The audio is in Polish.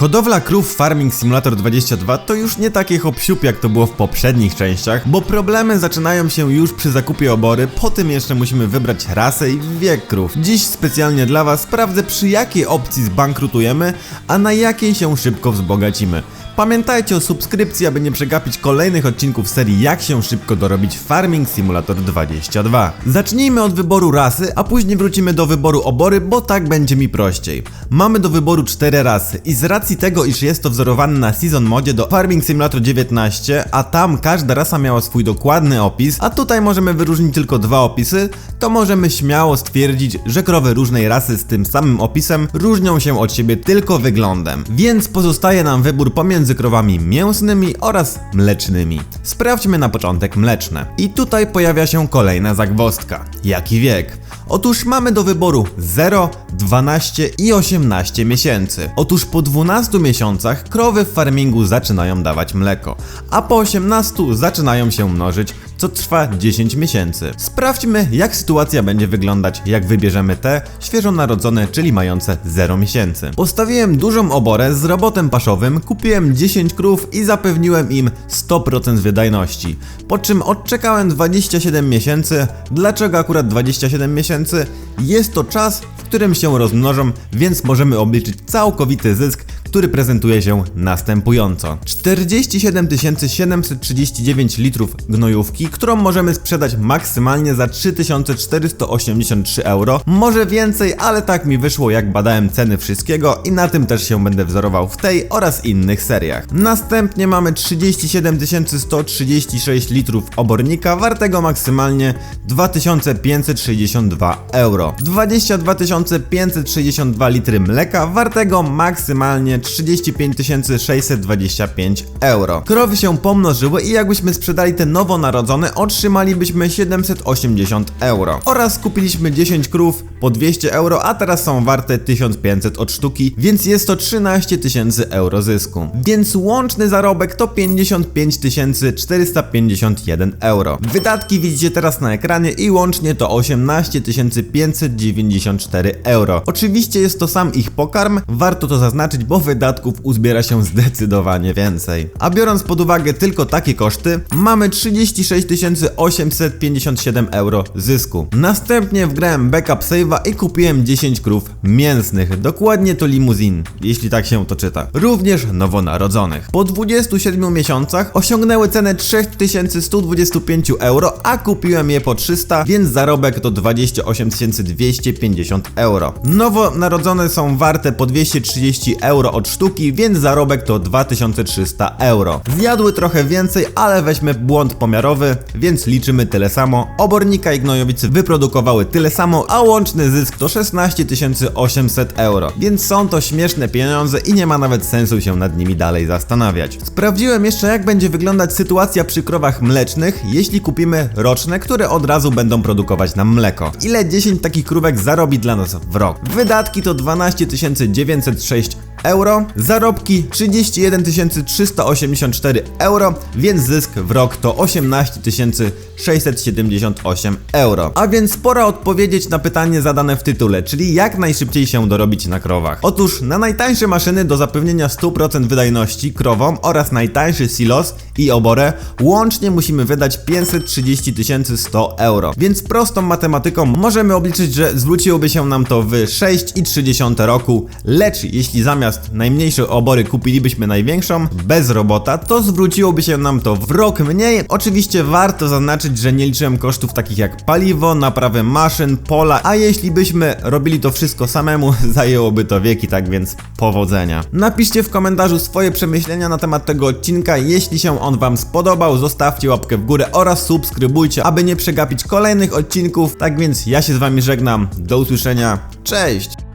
Hodowla krów Farming Simulator 22 to już nie takie hop jak to było w poprzednich częściach, bo problemy zaczynają się już przy zakupie obory, po tym jeszcze musimy wybrać rasę i wiek krów. Dziś specjalnie dla Was sprawdzę przy jakiej opcji zbankrutujemy, a na jakiej się szybko wzbogacimy. Pamiętajcie o subskrypcji, aby nie przegapić kolejnych odcinków serii Jak się szybko dorobić Farming Simulator 22. Zacznijmy od wyboru rasy, a później wrócimy do wyboru obory, bo tak będzie mi prościej. Mamy do wyboru cztery rasy i z racji tego, iż jest to wzorowane na Season modzie do Farming Simulator 19, a tam każda rasa miała swój dokładny opis, a tutaj możemy wyróżnić tylko dwa opisy, to możemy śmiało stwierdzić, że krowy różnej rasy z tym samym opisem różnią się od siebie tylko wyglądem. Więc pozostaje nam wybór pomiędzy krowami mięsnymi oraz mlecznymi. Sprawdźmy na początek mleczne. I tutaj pojawia się kolejna zagwozdka. Jaki wiek? Otóż mamy do wyboru 0, 12 i 18 miesięcy. Otóż po 12 miesiącach krowy w farmingu zaczynają dawać mleko, a po 18 zaczynają się mnożyć, co trwa 10 miesięcy. Sprawdźmy, jak sytuacja będzie wyglądać, jak wybierzemy te świeżo narodzone, czyli mające 0 miesięcy. Postawiłem dużą oborę z robotem paszowym, kupiłem 10 krów i zapewniłem im 100% wydajności. Po czym odczekałem 27 miesięcy. Dlaczego akurat 27 miesięcy? Jest to czas, w którym się rozmnożą, więc możemy obliczyć całkowity zysk, który prezentuje się następująco. 47 739 litrów gnojówki, którą możemy sprzedać maksymalnie za 3483 euro. Może więcej, ale tak mi wyszło jak badałem ceny wszystkiego i na tym też się będę wzorował w tej oraz innych seriach. Następnie mamy 37 136 litrów obornika wartego maksymalnie 2562 euro. 22 562 litry mleka wartego maksymalnie 35 625 euro. Krowy się pomnożyły i jakbyśmy sprzedali te nowonarodzone, otrzymalibyśmy 780 euro. Oraz kupiliśmy 10 krów po 200 euro, a teraz są warte 1500 od sztuki, więc jest to 13 tysięcy euro zysku. Więc łączny zarobek to 55 451 euro. Wydatki widzicie teraz na ekranie i łącznie to 18 594 euro. Oczywiście jest to sam ich pokarm, warto to zaznaczyć, bo wydatków uzbiera się zdecydowanie więcej. A biorąc pod uwagę tylko takie koszty, mamy 36 857 euro zysku. Następnie wgrałem backup i kupiłem 10 krów mięsnych, dokładnie to limuzin, jeśli tak się to czyta. Również nowonarodzonych. Po 27 miesiącach osiągnęły cenę 3125 euro, a kupiłem je po 300, więc zarobek to 28 250 euro. Nowonarodzone są warte po 230 euro od sztuki, więc zarobek to 2300 euro. Zjadły trochę więcej, ale weźmy błąd pomiarowy, więc liczymy tyle samo. Obornika i gnojowicy wyprodukowały tyle samo, a łączny zysk to 16 800 euro. Więc są to śmieszne pieniądze i nie ma nawet sensu się nad nimi dalej zastanawiać. Sprawdziłem jeszcze jak będzie wyglądać sytuacja przy krowach mlecznych, jeśli kupimy roczne, które od razu będą produkować nam mleko. Ile 10 takich krówek zarobi dla nas w rok? Wydatki to 12 906 euro, zarobki 31 384 euro, więc zysk w rok to 18 678 euro. A więc pora odpowiedzieć na pytanie zadane w tytule, czyli jak najszybciej się dorobić na krowach. Otóż na najtańsze maszyny do zapewnienia 100% wydajności krowom oraz najtańszy silos i oborę łącznie musimy wydać 530 100 euro. Więc prostą matematyką możemy obliczyć, że zwróciłoby się nam to w 6,3 roku, lecz jeśli zamiast najmniejszej obory kupilibyśmy największą, bez robota, to zwróciłoby się nam to w rok mniej. Oczywiście warto zaznaczyć, że nie liczyłem kosztów takich jak paliwo, naprawę maszyn, pola, a jeśli byśmy robili to wszystko samemu, zajęłoby to wieki, tak więc powodzenia. Napiszcie w komentarzu swoje przemyślenia na temat tego odcinka, jeśli się on Wam spodobał, zostawcie łapkę w górę oraz subskrybujcie, aby nie przegapić kolejnych odcinków. Tak więc ja się z Wami żegnam, do usłyszenia, cześć!